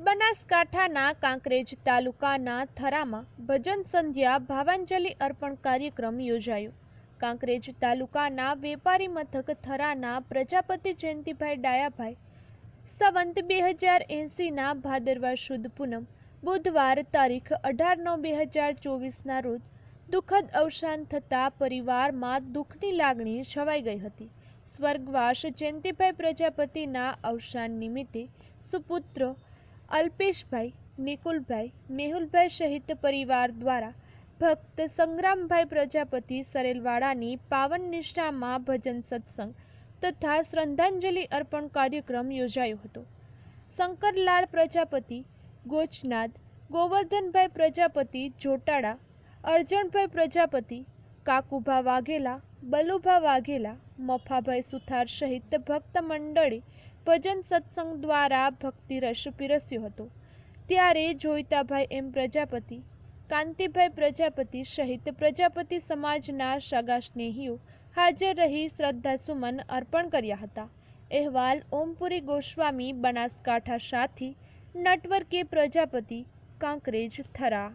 બનાસકાંઠાના કાંકરેજ તાલુકાના થરામાં ભજન સંધ્યા ભાવાંજલિ અર્પણ કાર્યક્રમ યોજાયો. કાંકરેજ તાલુકાના વેપારી મથક થરાના પ્રજાપતિ જયંતિભાઈ ડાયાભાઈ સંવંત બે હજાર એંસીના ભાદરવા શુદ્ધ પૂનમ બુધવાર તારીખ અઢાર નવ બે હજાર ચોવીસના રોજ દુઃખદ અવસાન થતાં પરિવારમાં દુઃખની લાગણી છવાઈ ગઈ હતી. સ્વર્ગવાસ જયંતિભાઈ પ્રજાપતિના અવસાન નિમિત્તે સુપુત્ર અલ્પેશભાઈ, નિકુલભાઈ, મેહુલભાઈ સહિત પરિવાર દ્વારા ભક્ત સંગ્રામભાઈ પ્રજાપતિ સરેલવાડાની પાવન નિષ્ઠામાં ભજન સત્સંગ તથા શ્રદ્ધાંજલિ અર્પણ કાર્યક્રમ યોજાયો હતો. શંકરલાલ પ્રજાપતિ, ગોચનાદ, ગોવર્ધનભાઈ પ્રજાપતિ જોટાડા અર્જણભાઈ પ્રજાપતિ, કાકુભા વાઘેલા, બલુભા વાઘેલા, મફાભાઈ સુથાર સહિત ભક્ત મંડળે ભજન સત્સંગ દ્વારા ભક્તિરસ પીરસ્યો હતો. ત્યારે જોઈતાભાઈ એમ પ્રજાપતિ, કાંતિભાઈ પ્રજાપતિ સહિત પ્રજાપતિ સમાજના સગા સ્નેહીઓ હાજર રહી શ્રદ્ધાસુમન અર્પણ કર્યા હતા. અહેવાલ ઓમપુરી ગોસ્વામી બનાસકાંઠા સાથી નટવર કે પ્રજાપતિ, કાંકરેજ થરા.